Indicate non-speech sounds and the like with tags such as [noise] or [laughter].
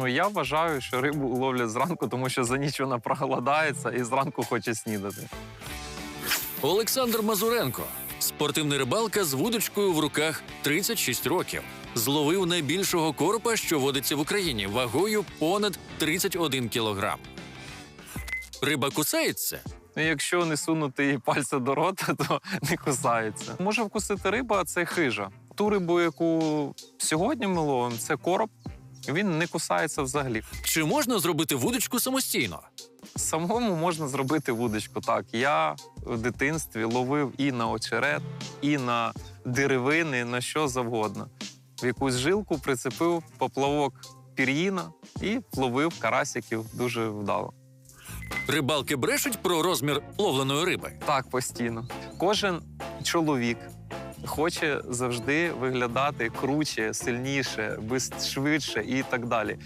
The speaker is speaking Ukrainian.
Ну я вважаю, що рибу ловлять зранку, тому що за ніч вона проголодається і зранку хоче снідати. Олександр Мазуренко, спортивний рибалка з вудочкою в руках 36 років. Зловив найбільшого коропа, що водиться в Україні, вагою понад 31 кілограм. Риба кусається, Ну, якщо не сунути їй пальця до рота, то [laughs] не кусається. Може вкусити риба, а це хижа. Ту рибу, яку сьогодні ми ловимо, це короб. Він не кусається взагалі. чи можна зробити вудочку самостійно? Самому можна зробити вудочку. Так, я в дитинстві ловив і на очерет, і на деревини, на що завгодно. В якусь жилку прицепив поплавок пір'їна і ловив карасиків дуже вдало. Рибалки брешуть про розмір ловленої риби. Так, постійно. Кожен чоловік хоче завжди виглядати круче, сильніше, швидше і так далі.